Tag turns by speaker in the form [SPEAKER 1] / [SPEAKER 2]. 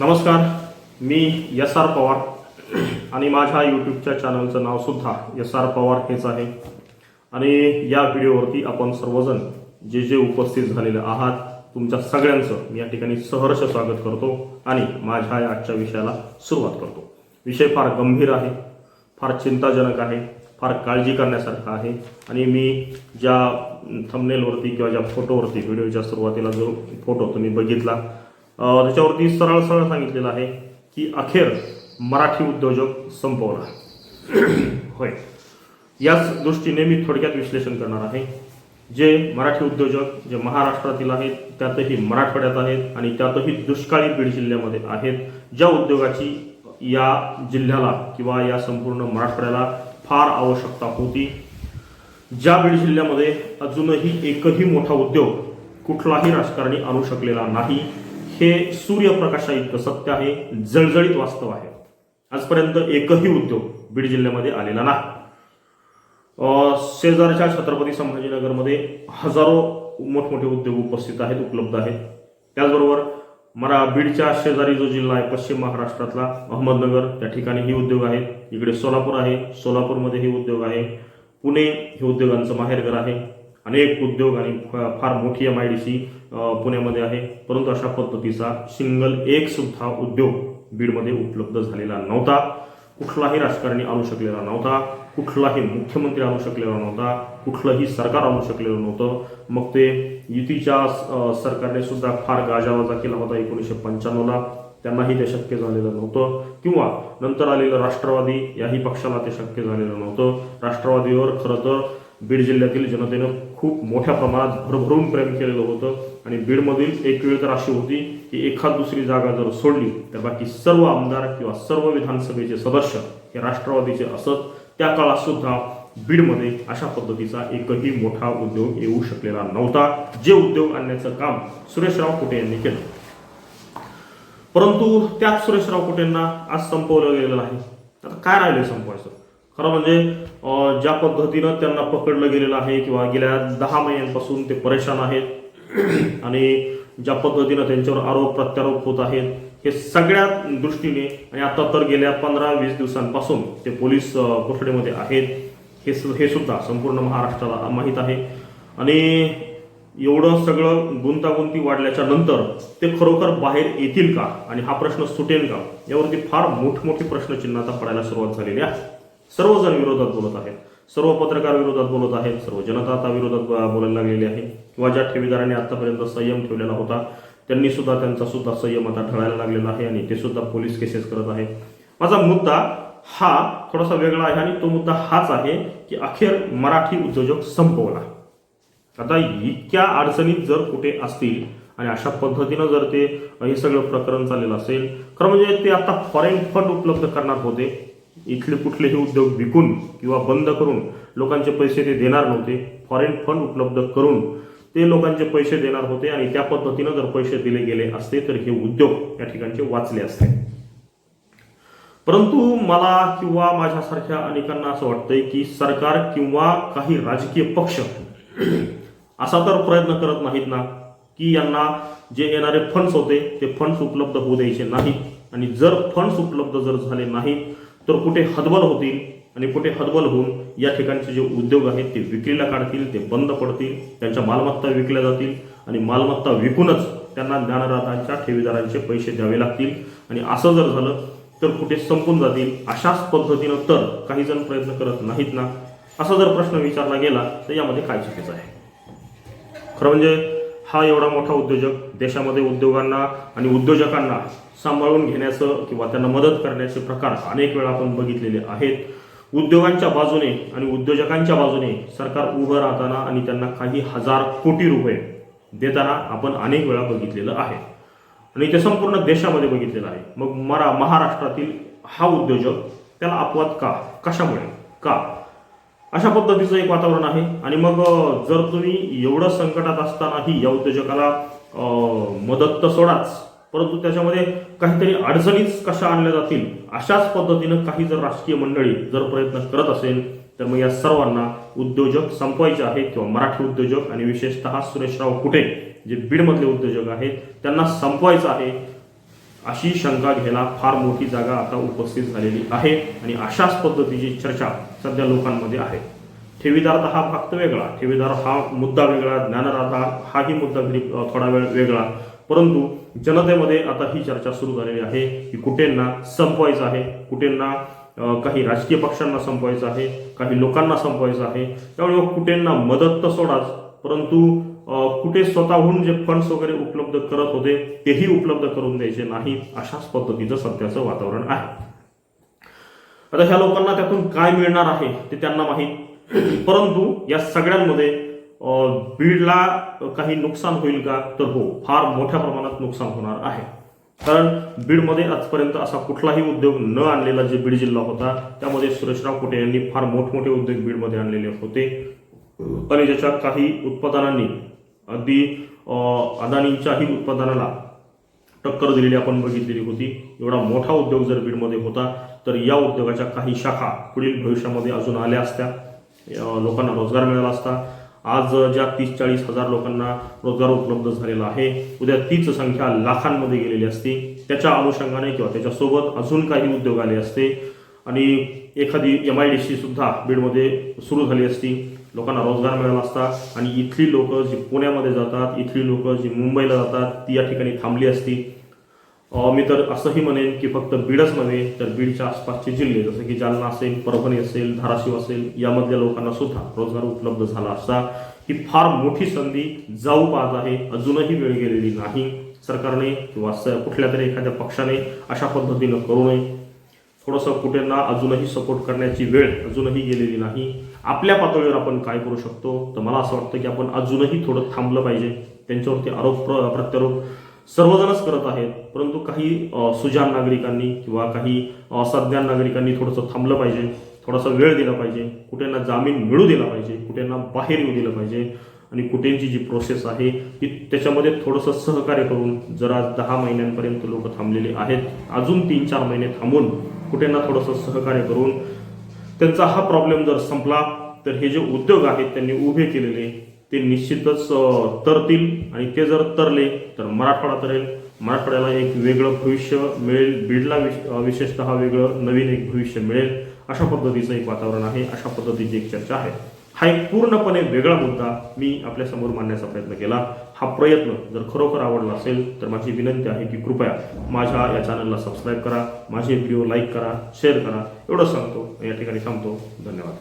[SPEAKER 1] नमस्कार मी S R Pawar आणि माझ्या यूट्यूबच्या चॅनलचं नाव सुद्धा एस आर पवार हेच आहे. आणि या व्हिडिओवरती आपण सर्वजण जे जे उपस्थित झालेले आहात तुमच्या सगळ्यांचं मी या ठिकाणी सहर्ष स्वागत करतो आणि माझ्या या आजच्या विषयाला सुरुवात करतो. विषय फार गंभीर आहे फार चिंताजनक आहे फार काळजी करण्यासारखा आहे आणि मी ज्या थंबनेलवरती किंवा ज्या फोटोवरती व्हिडिओच्या सुरुवातीला जो फोटो तुम्ही बघितला त्याच्यावरती सरळ सरळ सांगितलेलं आहे की अखेर मराठी उद्योजक संपवला होय. याच दृष्टीने मी थोडक्यात विश्लेषण करणार आहे. जे मराठी उद्योजक जे महाराष्ट्रातील आहेत त्यातही मराठवाड्यात आहेत आणि त्यातही दुष्काळी बीड जिल्ह्यामध्ये आहेत ज्या उद्योगाची या जिल्ह्याला किंवा या संपूर्ण मराठवाड्याला फार आवश्यकता होती. ज्या बीड जिल्ह्यामध्ये अजूनही एकही मोठा उद्योग कुठलाही राजकारणी आणू शकलेला नाही. हे सूर्यप्रकाशा इतकं सत्य आहे जळजळीत वास्तव आहे. आजपर्यंत एकही उद्योग बीड जिल्ह्यामध्ये आलेला नाही. अ, शेजारच्या छत्रपती संभाजीनगरमध्ये हजारो मोठमोठे उद्योग उपस्थित आहेत उपलब्ध आहेत. त्याचबरोबर मरा बीडच्या शेजारी जो जिल्हा आहे पश्चिम महाराष्ट्रातला अहमदनगर त्या ठिकाणी ही उद्योग आहेत. इकडे सोलापूर आहे सोलापूरमध्ये हे उद्योग आहे. पुणे हे उद्योगांचं माहेरघर आहे. अनेक उद्योग आणि फार मोठी एम आय डी सी पुण्यामध्ये आहे. परंतु अशा पद्धतीचा सिंगल एक सुद्धा उद्योग बीडमध्ये उपलब्ध झालेला नव्हता. कुठलाही राजकारणी आणू शकलेला नव्हता. कुठलाही मुख्यमंत्री आणू शकलेला नव्हता. कुठलंही सरकार आणू शकलेलं नव्हतं. मग ते युतीच्या सरकारने सुद्धा फार गाजावाजा केला होता एकोणीसशे पंच्याण्णवला. त्यांनाही ते शक्य झालेलं नव्हतं. किंवा नंतर आलेलं राष्ट्रवादी याही पक्षाला ते शक्य झालेलं नव्हतं. राष्ट्रवादीवर खरं तर बीड जिल्ह्यातील जनतेनं खूप मोठ्या प्रमाणात भरभरून प्रेम केलेलं होतं. आणि बीडमधील एक वेळ तर अशी होती की एखाद दुसरी जागा जर सोडली तर बाकी सर्व आमदार किंवा सर्व विधानसभेचे सदस्य हे राष्ट्रवादीचे असत. त्या काळात सुद्धा बीडमध्ये अशा पद्धतीचा एकही मोठा उद्योग येऊ शकलेला नव्हता. जे उद्योग आणण्याचं काम सुरेशराव कुटे यांनी केलं. परंतु त्याच सुरेशराव कुटेंना आज संपवलं गेलेलं आहे. आता काय राहिले संपवायचं? खरं म्हणजे ज्या पद्धतीनं त्यांना पकडलं गेलेलं आहे किंवा गेल्या दहा महिन्यांपासून ते परेशान आहेत आणि ज्या पद्धतीनं त्यांच्यावर आरोप प्रत्यारोप होत आहेत हे सगळ्या दृष्टीने आणि आता तर गेल्या पंधरा वीस दिवसांपासून ते पोलीस कोठडीमध्ये आहेत हे हे सुद्धा संपूर्ण महाराष्ट्राला माहीत आहे. आणि एवढं सगळं गुंतागुंती वाढल्याच्या नंतर ते खरोखर बाहेर येतील का? आणि हा प्रश्न सुटेल का? यावरती फार मोठमोठी प्रश्नचिन्ह आता पडायला सुरुवात झालेली आहे. सर्वजण विरोधात बोलत आहेत. सर्व पत्रकार विरोधात बोलत आहेत. सर्व जनता आता विरोधात बोलायला लागलेली आहे. किंवा ज्या ठेवीदारांनी आतापर्यंत संयम ठेवलेला होता त्यांनी सुद्धा त्यांचा सुद्धा संयम आता ढळायला लागलेला आहे आणि ते सुद्धा पोलीस केसेस करत आहे. माझा मुद्दा हा थोडासा वेगळा आहे आणि तो मुद्दा हाच आहे की अखेर मराठी उद्योजक संपवला. आता इतक्या अडचणीत जर कुठे असतील आणि अशा पद्धतीनं जर ते हे सगळं प्रकरण चाललेलं असेल खरं म्हणजे ते आता फॉरेन फंड उपलब्ध करणार होते. इथले कुठलेही उद्योग विकून किंवा बंद करून लोकांचे पैसे ते देणार नव्हते फॉरेन फंड उपलब्ध करून ते लोकांचे पैसे देणार होते आणि त्या पद्धतीनं जर पैसे दिले गेले असते तर हे उद्योग या ठिकाणचे वाचले असते. परंतु मला किंवा माझ्यासारख्या अनेकांना असं वाटतंय की सरकार किंवा काही राजकीय पक्ष असा तर प्रयत्न करत नाहीत ना की यांना जे येणारे फंड्स होते ते फंड्स उपलब्ध होऊ द्यायचे नाहीत. आणि जर फंड्स उपलब्ध जर झाले नाहीत तर कुठे हतबल होतील आणि कुठे हतबल होऊन या ठिकाणचे जे उद्योग आहेत ते विक्रीला काढतील ते बंद पडतील त्यांच्या मालमत्ता विकल्या जातील आणि मालमत्ता विकूनच त्यांना ज्ञानराधांच्या ठेवीदारांचे पैसे द्यावे लागतील. आणि असं जर झालं तर कुठे संपून जातील अशाच पद्धतीनं तर काही जण प्रयत्न करत नाहीत ना? असा जर प्रश्न विचारला गेला तर यामध्ये काय चुकीचं आहे? खरं म्हणजे हा एवढा मोठा उद्योजक देशामध्ये उद्योगांना आणि उद्योजकांना सांभाळून घेण्याचं किंवा त्यांना मदत करण्याचे प्रकार अनेक वेळा आपण बघितलेले आहेत. उद्योगांच्या बाजूने आणि उद्योजकांच्या बाजूने सरकार उभं राहताना आणि त्यांना काही हजार कोटी रुपये देताना आपण अनेक वेळा बघितलेलं आहे. आणि ते संपूर्ण देशामध्ये बघितलेलं आहे. मग मरा महाराष्ट्रातील हा उद्योजक त्याला अपवाद का? कशामुळे? का? अशा पद्धतीचं एक वातावरण आहे. आणि मग जर तुम्ही एवढं संकटात असतानाही या उद्योजकाला मदत तर सोडाच. परंतु त्याच्यामध्ये काहीतरी अडचणीच कशा आणल्या जातील अशाच पद्धतीनं काही जर राजकीय मंडळी जर प्रयत्न करत असेल तर मग या सर्वांना उद्योजक संपवायचे आहेत किंवा मराठी उद्योजक आणि विशेषतः सुरेशराव कुटे जे बीडमधले उद्योजक आहेत त्यांना संपवायचं आहे अशी शंका घ्यायला फार मोठी जागा आता उपस्थित झालेली आहे आणि अशाच पद्धतीची चर्चा सध्या लोकांमध्ये आहे. ठेवीदार हा भाग तर वेगळा ठेवीदार हा मुद्दा वेगळा ज्ञानराधा हाही मुद्दा थोडा वेळ वेगळा. परंतु जनतेमध्ये आता ही चर्चा सुरू झालेली आहे की कुठेंना संपवायचं आहे कुठेंना काही राजकीय पक्षांना संपवायचं आहे काही लोकांना संपवायचं आहे. त्यामुळे कुठेंना मदत तर सोडाच परंतु कुठे स्वतःहून जे फंड्स वगैरे उपलब्ध करत होते तेही उपलब्ध करून द्यायचे नाही अशाच पद्धतीचं सध्याचं वातावरण आहे. आता ह्या लोकांना त्यातून काय मिळणार आहे ते त्यांना माहीत. परंतु या सगळ्यांमध्ये बीडला काही नुकसान होईल का तर हो फार मोठ्या प्रमाणात नुकसान होणार आहे. कारण बीडमध्ये आजपर्यंत असा कुठलाही उद्योग न आणलेला जे बीड जिल्हा होता त्यामध्ये सुरेशराव कुटे यांनी फार मोठमोठे उद्योग बीडमध्ये आणलेले होते. आणि ज्याच्या काही उत्पादनांनी अगदी अदानींच्याही उत्पादनाला टक्कर दिलेली आपण बघितलेली होती. एवढा मोठा उद्योग जर बीडमध्ये होता तर या उद्योगाच्या काही शाखा पुढील भविष्यामध्ये अजून आल्या असत्या. लोकांना रोजगार मिळाला असता. आज ज्या तीस चाळीस हजार लोकांना रोजगार उपलब्ध झालेला आहे उद्या तीच संख्या लाखांमध्ये गेलेली असती. त्याच्या अनुषंगाने किंवा त्याच्यासोबत अजून काही उद्योग आले असते. आणि एखादी एम आय डी सी सुद्धा बीडमध्ये सुरू झाली असती. लोकांना रोजगार मिळाला असता. आणि इथली लोकं जी पुण्यामध्ये जातात इथली लोकं जी मुंबईला जातात ती या ठिकाणी थांबली असती. मी तर असंही म्हणेन की फक्त बीडच नव्हे तर बीडच्या आसपासचे जिल्हे जसं की जालना असेल परभणी असेल धाराशिव असेल यामधल्या लोकांना सुद्धा रोजगार उपलब्ध झाला असता. ही फार मोठी संधी जाऊ पाहत आहे. अजूनही वेळ गेलेली नाही. सरकारने किंवा कुठल्या तरी एखाद्या पक्षाने अशा पद्धतीनं करू नये. थोडंसं कुठेना अजूनही सपोर्ट करण्याची वेळ अजूनही गेलेली नाही. आपल्या पातळीवर आपण काय करू शकतो? तर मला असं वाटतं की आपण अजूनही थोडं थांबलं पाहिजे. त्यांच्यावरती आरोप प्र- प्रत्यारोप सर्वजणच करत आहेत परंतु काही सुजान नागरिकांनी किंवा काही असाध्यान नागरिकांनी थोडंसं थांबलं पाहिजे थोडासा वेळ दिला पाहिजे कुठेना जामीन मिळू दिला पाहिजे कुठेना बाहेर येऊ दिलं पाहिजे आणि कुठेंची जी प्रोसेस आहे ती त्याच्यामध्ये थोडंसं सहकार्य करून जरा दहा महिन्यांपर्यंत लोक थांबलेले आहेत. अजून तीन चार महिने थांबून कुठेंना थोडंसं सहकार्य करून त्यांचा हा प्रॉब्लेम जर संपला तर हे जे उद्योग आहेत त्यांनी उभे केलेले ते निश्चितच तरतील आणि ते जर तरले तर मराठवाडा तरेल मराठवाड्याला एक वेगळं भविष्य मिळेल. बीडला विश- अ, विशेषतः वेगळं नवीन एक भविष्य मिळेल. अशा पद्धतीचं एक वातावरण आहे. अशा पद्धतीची एक चर्चा आहे. हा एक पूर्णपणे वेगळा मुद्दा मी आपल्यासमोर मांडण्याचा प्रयत्न केला. हा प्रयत्न जर खरोखर आवडला असेल तर माझी विनंती आहे की कृपया माझ्या या चॅनलला सबस्क्राईब करा. माझे व्हिडिओ लाईक करा शेअर करा. एवढं सांगतो या ठिकाणी थांबतो. धन्यवाद.